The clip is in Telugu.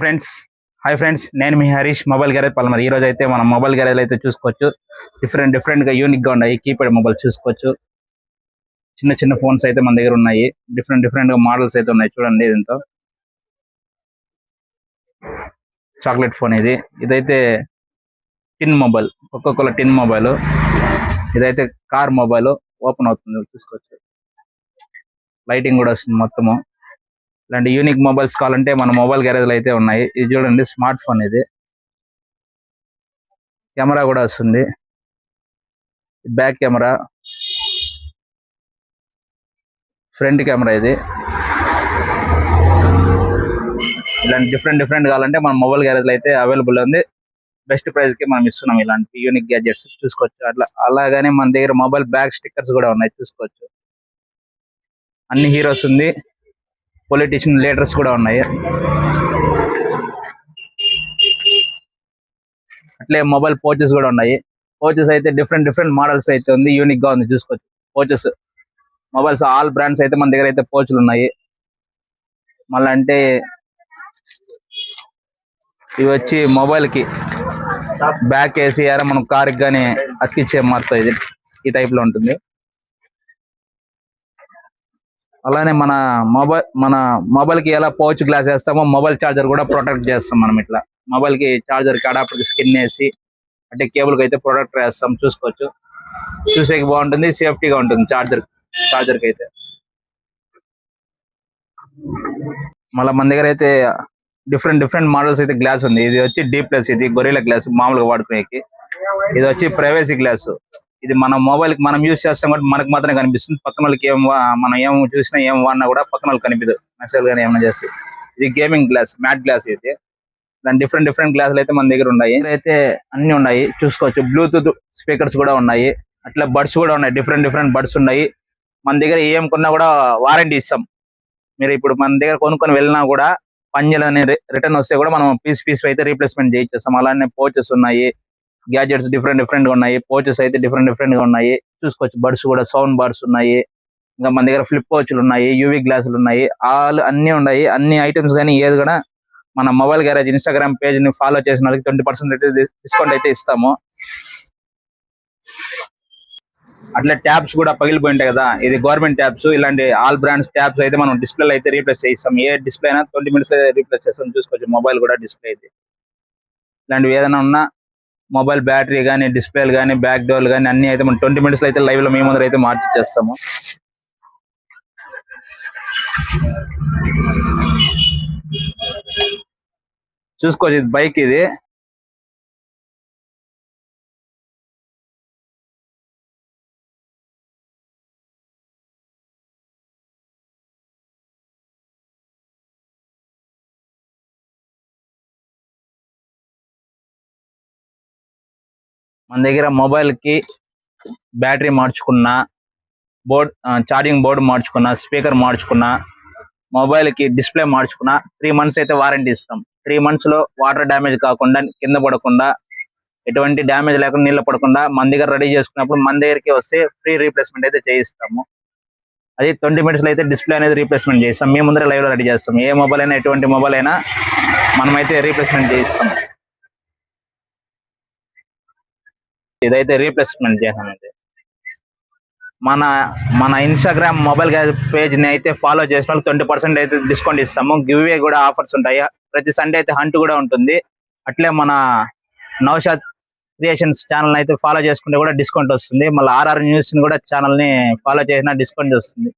ఫ్రెండ్స్ హాయ్ ఫ్రెండ్స్ నేను మీ హరీష్ మొబైల్ గ్యారేజ్ పల్మర్ ఈ రోజు అయితే మనం మొబైల్ గ్యారేజ్లో అయితే చూసుకోవచ్చు. డిఫరెంట్ డిఫరెంట్గా యూనిక్గా ఉన్నాయి. కీప్యాడ్ మొబైల్ చూసుకోవచ్చు. చిన్న చిన్న ఫోన్స్ అయితే మన దగ్గర ఉన్నాయి. డిఫరెంట్ డిఫరెంట్గా మోడల్స్ అయితే ఉన్నాయి. చూడండి దీంతో. చాక్లెట్ ఫోన్ ఇది. ఇదైతే టిన్ మొబైల్ ఒక్కొక్కల టిన్ మొబైల్ ఇదైతే కార్ మొబైల్ ఓపెన్ అవుతుంది. చూసుకోవచ్చు. లైటింగ్ కూడా వస్తుంది మొత్తము. ఇలాంటి యూనిక్ మొబైల్స్ కావాలంటే మన మొబైల్ గ్యారేజ్లు అయితే ఉన్నాయి. ఇది చూడండి స్మార్ట్ ఫోన్ ఇది. కెమెరా కూడా వస్తుంది. Back camera. ఫ్రంట్ కెమెరా ఇది. ఇలాంటి డిఫరెంట్ డిఫరెంట్ కావాలంటే మన మొబైల్ గ్యారేజ్లో అయితే అవైలబుల్ ఉంది. బెస్ట్ ప్రైస్కి మనం ఇస్తున్నాం ఇలాంటి యూనిక్ గ్యాజెట్స్ చూసుకోవచ్చు. అట్లా అలాగనే మన దగ్గర మొబైల్ బ్యాగ్ స్టిక్కర్స్ కూడా ఉన్నాయి. చూసుకోవచ్చు. అన్ని హీరోస్ ఉంది. పొలిటీషియన్ లీడర్స్ కూడా ఉన్నాయి. అట్లే మొబైల్ పోచెస్ కూడా ఉన్నాయి. పోచెస్ అయితే డిఫరెంట్ డిఫరెంట్ మోడల్స్ అయితే ఉంది. యూనిక్గా ఉంది చూసుకోవచ్చు. పోచెస్ మొబైల్స్ ఆల్ బ్రాండ్స్ అయితే మన దగ్గర అయితే పోచులు ఉన్నాయి. మళ్ళీ అంటే ఇవి వచ్చి మొబైల్కి బ్యాక్ వేసి మనం కార్ కానీ అతికిచ్చే మార్పు ఇది. ఈ టైప్లో ఉంటుంది. అలానే మన మొబైల్ మన మొబైల్కి ఎలా పౌచ్ గ్లాస్ వేస్తామో మొబైల్ చార్జర్ కూడా ప్రొటెక్ట్ చేస్తాం మనం ఇట్లా. మొబైల్కి చార్జర్కి స్కిన్ వేసి అంటే కేబుల్కి అయితే ప్రొటెక్ట్ వేస్తాం చూసుకోవచ్చు. చూసేకి బాగుంటుంది సేఫ్టీగా ఉంటుంది చార్జర్ చార్జర్కి అయితే. మళ్ళీ మన దగ్గర అయితే డిఫరెంట్ డిఫరెంట్ మోడల్స్ అయితే గ్లాస్ ఉంది. ఇది వచ్చి డీప్ ప్లస్ ఇది గొరిలా గ్లాస్ మామూలుగా వాడుకునేకి. ఇది వచ్చి ప్రైవసీ గ్లాస్. ఇది మన మొబైల్కి మనం యూస్ చేస్తాం కాబట్టి మనకు మాత్రమే కనిపిస్తుంది. పక్కన వాళ్ళకి ఏం వా- మనం ఏం చూసినా ఏం వాడినా కూడా పక్కన వాళ్ళకి కనిపించదు మెసేజ్ కానీ ఏమైనా చేస్తే. ఇది గేమింగ్ గ్లాస్ మ్యాట్ గ్లాస్ ఇది దాని డిఫరెంట్ డిఫరెంట్ గ్లాసులు అయితే మన దగ్గర ఉన్నాయి. అయితే అన్ని ఉన్నాయి. చూసుకోవచ్చు. బ్లూటూత్ స్పీకర్స్ కూడా ఉన్నాయి. అట్లా బడ్స్ కూడా ఉన్నాయి. డిఫరెంట్ డిఫరెంట్ బడ్స్ ఉన్నాయి. మన దగ్గర ఏం కొన్నా కూడా వారంటీ ఇస్తాం. మీరు ఇప్పుడు మన దగ్గర కొనుక్కొని వెళ్ళినా కూడా పంజలు అనే రిటర్న్ వస్తే కూడా మనం పీస్ పీస్ అయితే రీప్లేస్మెంట్ చేయించేస్తాం అలానే పోచెస్ ఉన్నాయి. గ్యాజెట్స్ డిఫరెంట్ డిఫరెంట్గా ఉన్నాయి. పోచెస్ అయితే డిఫరెంట్ డిఫరెంట్గా ఉన్నాయి. చూసుకోవచ్చు. బడ్స్ కూడా సౌండ్ బర్డ్స్ ఉన్నాయి. ఇంకా మన దగ్గర ఫ్లిప్ వాచ్లు ఉన్నాయి. యూవీ గ్లాసులు ఉన్నాయి. ఆల్ అన్ని ఉన్నాయి. అన్ని ఐటమ్స్ కానీ ఏది కూడా మన మొబైల్ గ్యారేజ్ ఇన్స్టాగ్రామ్ పేజ్ని ఫాలో చేసిన వాళ్ళకి ట్వంటీ పర్సెంట్ డిస్కౌంట్ అయితే ఇస్తాము. అట్లా ట్యాబ్స్ కూడా పగిలిపోయి ఉంటాయి కదా. ఇది గవర్నమెంట్ ట్యాబ్స్ ఇలాంటి ఆల్ బ్రాండ్స్ ట్యాబ్స్ అయితే మనం డిస్ప్లే అయితే రీప్లేస్ చేస్తాం ఏ డిస్ప్లే అయినా ట్వంటీ మినిట్స్ రీప్లేస్ చేస్తాం. చూసుకోవచ్చు. మొబైల్ కూడా డిస్ప్లే అయితే. ఇలాంటివి ఏదైనా ఉన్నా మొబైల్ బ్యాటరీ కానీ డిస్ప్లేలు కానీ బ్యాక్ డోర్లు కానీ అన్ని అయితే మనం ట్వంటీ మినిట్స్ అయితే లైవ్లో మేము ముందర అయితే మార్చి చేస్తాము చూసుకోవచ్చు ఇది బైక్ ఇది. మన దగ్గర మొబైల్కి బ్యాటరీ మార్చుకున్నా బోర్డ్ ఛార్జింగ్ బోర్డు మార్చుకున్నా స్పీకర్ మార్చుకున్నా మొబైల్కి డిస్ప్లే మార్చుకున్నా త్రీ మంత్స్ అయితే వారంటీ ఇస్తాం. త్రీ మంత్స్లో వాటర్ డ్యామేజ్ కాకుండా కింద పడకుండా ఎటువంటి డ్యామేజ్ లేకుండా నీళ్ళు పడకుండా మన దగ్గర రెడీ చేసుకున్నప్పుడు మన దగ్గరికి వస్తే ఫ్రీ రీప్లేస్మెంట్ అయితే చేయిస్తాము. అది ట్వంటీ మినిట్స్లో అయితే డిస్ప్లే అనేది రీప్లేస్మెంట్ చేస్తాం మేము ముందర లైవ్లో రెడీ చేస్తాం. ఏ మొబైల్ అయినా ఎటువంటి మొబైల్ అయినా మనమైతే రీప్లేస్మెంట్ చేయిస్తాం. ఇదైతే రీప్లేస్మెంట్ చేసామండి మన మన ఇన్స్టాగ్రామ్ మొబైల్ పేజ్ని అయితే ఫాలో చేసిన వాళ్ళు ట్వంటీ పర్సెంట్ అయితే డిస్కౌంట్ ఇస్తాము. గివ్ అవే కూడా ఆఫర్స్ ఉంటాయి. ప్రతి సండే అయితే హంట్ కూడా ఉంటుంది. అట్లే మన నౌషాద్ క్రియేషన్స్ ఛానల్ అయితే ఫాలో చేసుకుంటే కూడా డిస్కౌంట్ వస్తుంది. మళ్ళీ ఆర్ఆర్ న్యూస్ని కూడా ఛానల్ని ఫాలో చేసినా డిస్కౌంట్ వస్తుంది.